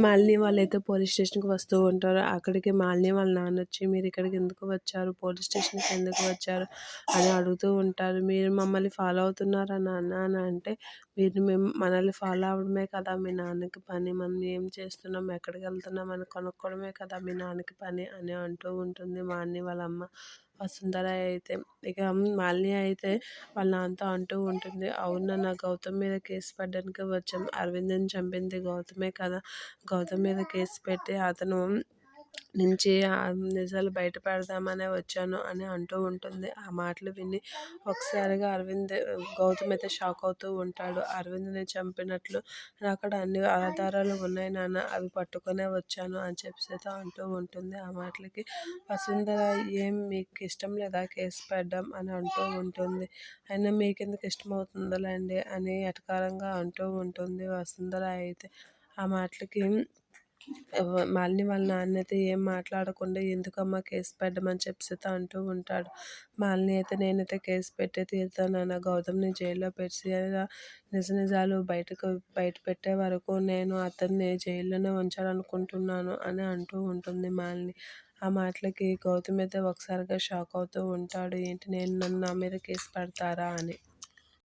మాలిని వాళ్ళైతే పోలీస్ స్టేషన్కి వస్తూ ఉంటారు. అక్కడికి మాలిని వాళ్ళ నాన్న వచ్చి మీరు ఇక్కడికి ఎందుకు వచ్చారు? పోలీస్ స్టేషన్కి ఎందుకు వచ్చారు? అని అడుగుతూ ఉంటారు. మీరు మమ్మల్ని ఫాలో అవుతున్నారా నాన్న? అని అంటే మీరు మేము మనల్ని ఫాలో అవ్వడమే కదా మీ నాన్నకి పని. మనం ఏం చేస్తున్నాం? ఎక్కడికి వెళ్తున్నాం? అని కొనుక్కోవడమే కదా మీ నాన్నకి పని అని అంటూ ఉంటుంది మాలిని వాళ్ళ అమ్మ. వసుంధర అయితే ఇక మాలిని అయితే వాళ్ళ నాన్నతో అంటూ ఉంటుంది అవునా నా గౌతమ్ మీద కేసు పడ్డానికి వచ్చాం. అరవింద్ని చంపింది గౌతమే కదా. గౌతమ్ మీద కేసు పెట్టి అతను నుంచి నిజాలు బయట పెడదామనే వచ్చాను అని అంటూ ఉంటుంది. ఆ మాటలు విని ఒకసారిగా అరవింద్ గౌతమ్ అయితే షాక్ అవుతూ ఉంటాడు. అరవింద్ని చంపినట్లు అక్కడ అన్ని ఆధారాలు ఉన్నాయి నాన్న అవి పట్టుకునే వచ్చాను అని చెప్పేసి అయితే అంటూ ఉంటుంది. ఆ మాటలకి వసుంధర ఏం మీకు ఇష్టం లేదా? కేసు పెట్టడం అని అంటూ ఉంటుంది. అయినా మీకు ఎందుకు ఇష్టమవుతుందిలేండి అని ఎటకారంగా అంటూ ఉంటుంది వసుంధర అయితే. ఆ మాటలకి ఎవ- మాలిని వాళ్ళ నాన్న అయితే ఏం మాట్లాడకుండా ఎందుకమ్మా కేసు పెట్టమని చెప్పేసి అంటూ ఉంటాడు. మాలిని అయితే నేనైతే కేసు పెట్టే తీరుతాను గౌతమ్ని జైల్లో పెట్టి నిజ నిజాలు బయటకు బయట పెట్టే వరకు నేను అతన్ని జైల్లోనే ఉంచాలనుకుంటున్నాను అని అంటూ ఉంటుంది మాలిని ఆ మాటలకి గౌతమ్ అయితే ఒకసారిగా షాక్ అవుతూ ఉంటాడు. ఏంటి నేను నన్ను నా మీద కేసు పెడతారా అని.